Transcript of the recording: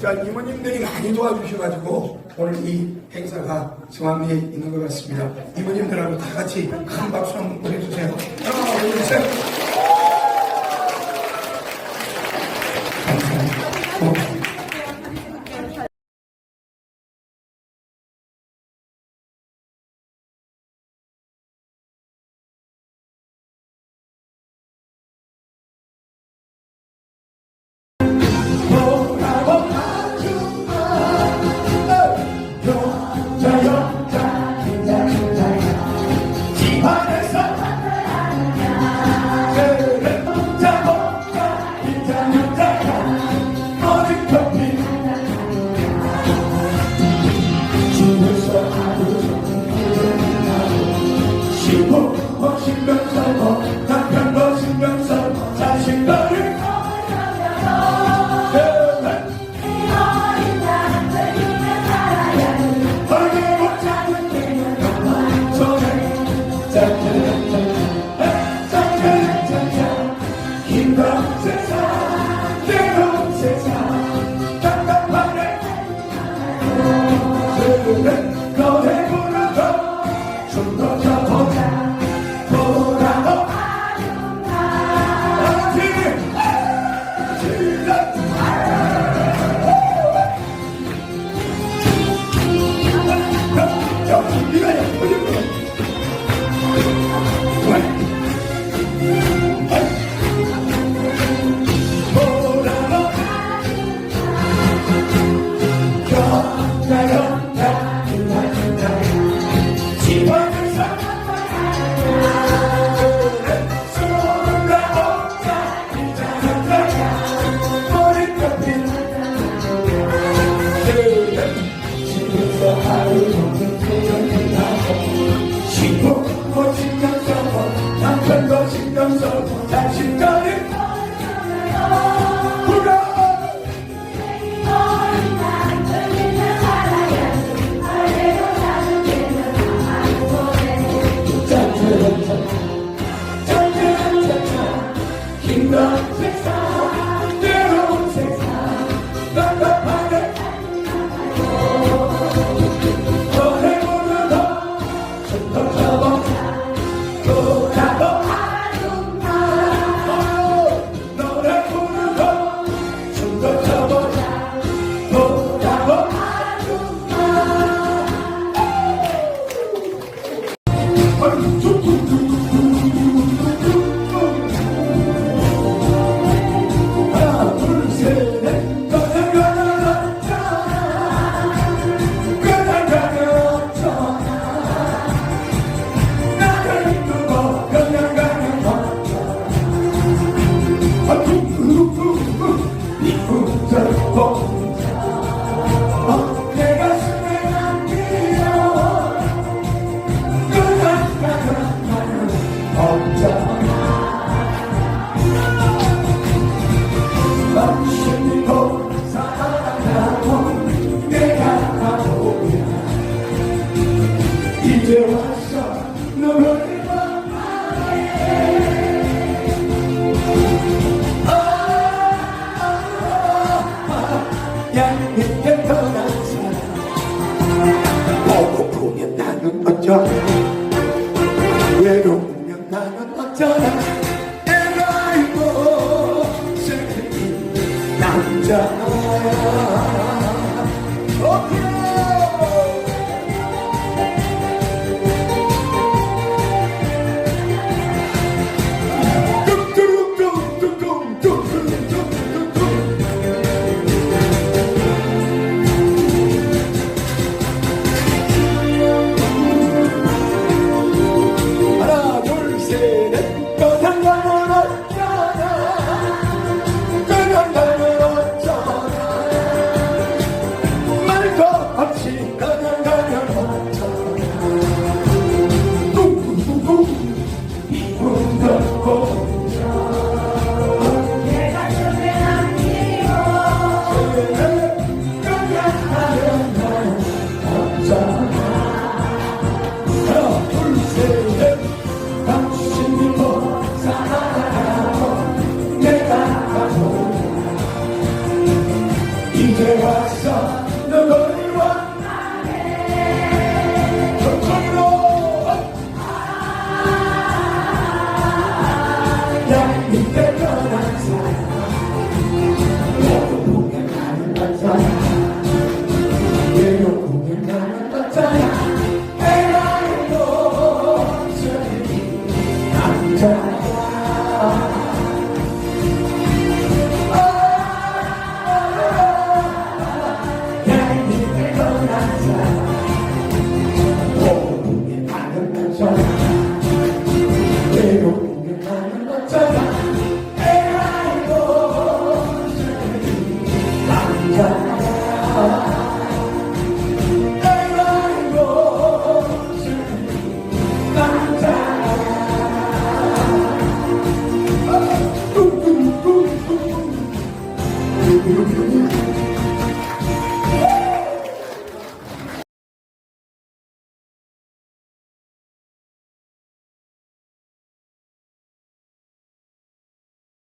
자, 이모님들이 많이 도와주셔가지고 오늘 이 행사가 성황리에 있는 것 같습니다. 이모님들하고 다 같이 큰 박수 한번 보내주세요. 자, 보내주세요. 지켜보자 남편도 신경 써고 자식들을 그대로 운명 나는 어쩌나